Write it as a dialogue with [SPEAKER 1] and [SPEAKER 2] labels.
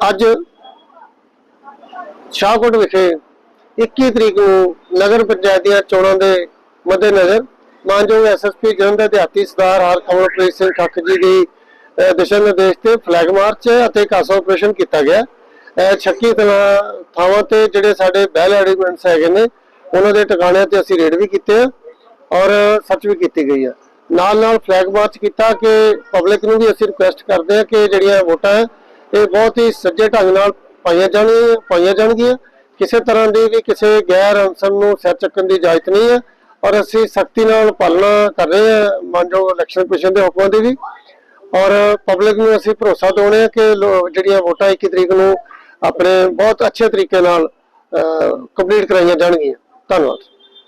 [SPEAKER 1] ਅੱਜ ਸ਼ਾਹਕੋਟ ਵਿਖੇ 21 ਤਰੀਕ ਨੂੰ ਨਗਰ ਪੰਚਾਇਤ ਦੀਆਂ ਚੋਣਾਂ ਦੇ ਮੱਦੇਨਜ਼ਰ ਮਾਨਯੋਗ ਐਸਐਸਪੀ ਜਲੰਧਰ ਦੇ ਸਰਦਾਰ ਹਰ ਸਿੰਘ ਠੱਕ ਜੀ ਦੀ ਦਿਸ਼ਾ ਨਿਰਦੇਸ਼ ਤੇ ਫਲੈਗ ਮਾਰਚ ਅਤੇ ਕਾਸਾ ਆਪਰੇਸ਼ਨ ਕੀਤਾ ਗਿਆ। 36 ਥਾਵਾਂ ਤੇ ਜਿਹੜੇ ਸਾਡੇ ਬੈਲ ਐਲੀਮੈਂਟਸ ਹੈਗੇ ਨੇ, ਉਹਨਾਂ ਦੇ ਟਿਕਾਣਿਆਂ ਤੇ ਅਸੀਂ ਰੇਡ ਵੀ ਕੀਤੇ ਆ ਔਰ ਸਰਚ ਵੀ ਕੀਤੀ ਗਈ ਆ। ਨਾਲ ਨਾਲ ਫਲੈਗ ਮਾਰਚ ਕੀਤਾ ਕਿ ਪਬਲਿਕ ਨੂੰ ਵੀ ਅਸੀਂ ਰਿਕੁਐਸਟ ਕਰਦੇ ਆ ਕਿ ਜਿਹੜੀਆਂ ਵੋਟਾਂ ਇਹ ਬਹੁਤ ਹੀ ਸੱਜੇ ਢੰਗ ਨਾਲ ਪਾਈਆਂ ਜਾਣਗੀਆਂ ਪਾਈਆਂ ਜਾਣਗੀਆਂ। ਕਿਸੇ ਤਰ੍ਹਾਂ ਦੀ ਵੀ ਕਿਸੇ ਗੈਰ ਅਨਸਰ ਨੂੰ ਸਿਰ ਚੱਕਣ ਦੀ ਇਜਾਜ਼ਤ ਨਹੀਂ ਹੈ ਔਰ ਅਸੀਂ ਸਖਤੀ ਨਾਲ ਪਾਲਣਾ ਕਰ ਰਹੇ ਹਾਂ ਮਾਨਯੋਗ ਇਲੈਕਸ਼ਨ ਕਮਿਸ਼ਨ ਦੇ ਹੁਕਮਾਂ ਦੀ ਵੀ। ਔਰ ਪਬਲਿਕ ਨੂੰ ਅਸੀਂ ਭਰੋਸਾ ਦਿਵਾਉਂਦੇ ਹਾਂ ਕਿ ਜਿਹੜੀਆਂ ਵੋਟਾਂ 21 ਤਰੀਕ ਨੂੰ ਆਪਣੇ ਬਹੁਤ ਅੱਛੇ ਤਰੀਕੇ ਨਾਲ ਕੰਪਲੀਟ ਕਰਾਈਆਂ ਜਾਣਗੀਆਂ। ਧੰਨਵਾਦ।